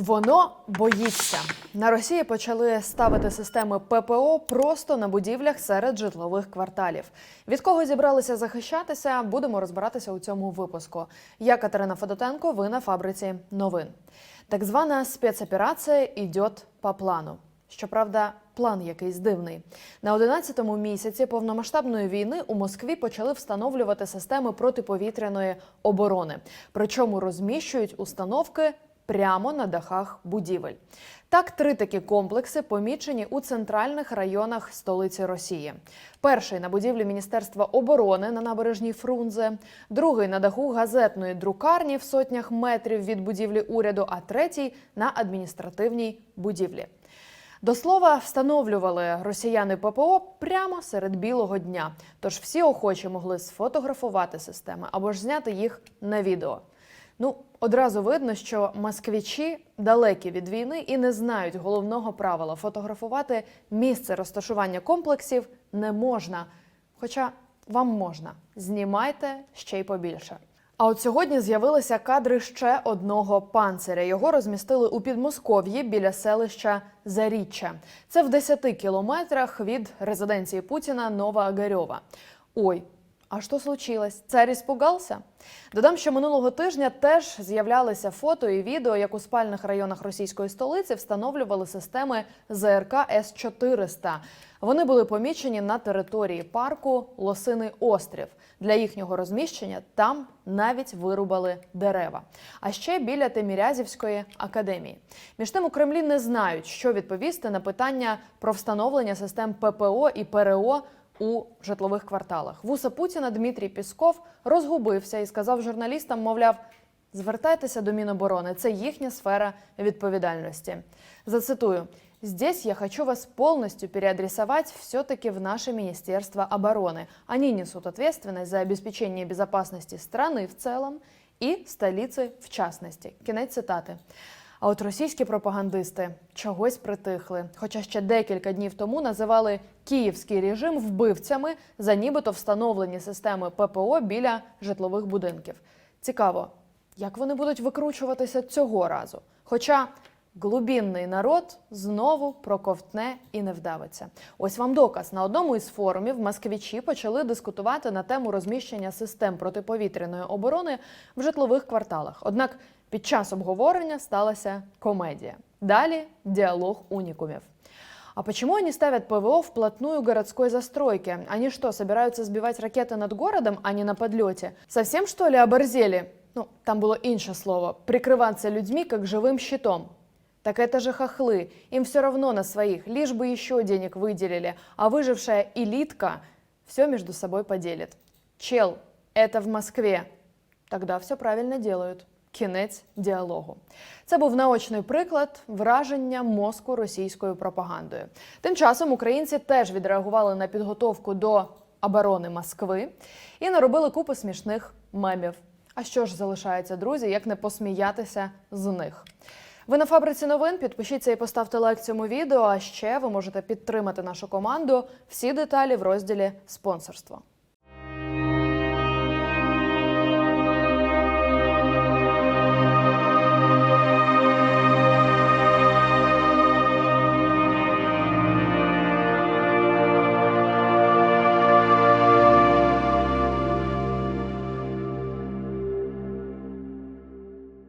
Воно боїться. На Росії почали ставити системи ППО просто на будівлях серед житлових кварталів. Від кого зібралися захищатися, будемо розбиратися у цьому випуску. Я Катерина Федотенко. Ви на фабриці новин. Так звана спецоперація йде по плану. Щоправда, план якийсь дивний. На 11-му місяці повномасштабної війни у Москві почали встановлювати системи протиповітряної оборони. Причому розміщують установки прямо на дахах будівель. Так, три такі комплекси помічені у центральних районах столиці Росії. Перший на будівлі Міністерства оборони на набережній Фрунзе, другий на даху газетної друкарні в сотнях метрів від будівлі уряду, а третій на адміністративній будівлі. До слова, встановлювали росіяни ППО прямо серед білого дня. Тож всі охочі могли сфотографувати системи або ж зняти їх на відео. Ну, одразу видно, що москвичі далекі від війни і не знають головного правила фотографувати місце розташування комплексів не можна. Хоча вам можна. Знімайте ще й побільше. А от сьогодні з'явилися кадри ще одного панциря. Його розмістили у Підмосков'ї біля селища Заріччя. Це в 10 кілометрах від резиденції Путіна Нова Огарьова. Ой, а що случилось? Цар іспугався? Додам, що минулого тижня теж з'являлися фото і відео, як у спальних районах російської столиці встановлювали системи ЗРК С-400. Вони були помічені на території парку Лосиний острів. Для їхнього розміщення там навіть вирубали дерева. А ще біля Темірязівської академії. Між тим у Кремлі не знають, що відповісти на питання про встановлення систем ППО і ПРО у житлових кварталах. Вуса Путіна Дмитрій Пісков розгубився і сказав журналістам, мовляв, звертайтеся до Міноборони, це їхня сфера відповідальності. Зацитую. Здесь я хочу вас полностью переадресовать все-таки в наше Министерство обороны. Они несут ответственность за обеспечение безопасности страны в целом и столицы в частности. Кінець цитати. А от російські пропагандисти чогось притихли. Хоча ще декілька днів тому називали київський режим вбивцями за нібито встановлені системи ППО біля житлових будинків. Цікаво, як вони будуть викручуватися цього разу. Хоча глубінний народ знову проковтне і не вдавиться. Ось вам доказ. На одному із форумів москвичі почали дискутувати на тему розміщення систем протиповітряної оборони в житлових кварталах. Однак під час обговорення сталася комедія. Далі діалог унікумів. А почему они ставят ПВО вплотную к городской застройке? Они что, собираются сбивать ракеты над городом, а не на подлете? Совсем что ли оборзели? Ну, там было інше слово. Прикрываться людьми как живым щитом. Так это же хохлы. Им все равно на своих, лишь бы еще денег выделили. А выжившая элитка все между собой поделит. Чел, это в Москве. Тогда все правильно делают. Кінець діалогу. Це був наочний приклад враження мозку російською пропагандою. Тим часом українці теж відреагували на підготовку до оборони Москви і наробили купу смішних мемів. А що ж залишається, друзі, як не посміятися з них? Ви на фабриці новин. Підпишіться і поставте лайк цьому відео. А ще ви можете підтримати нашу команду. Всі деталі в розділі спонсорство.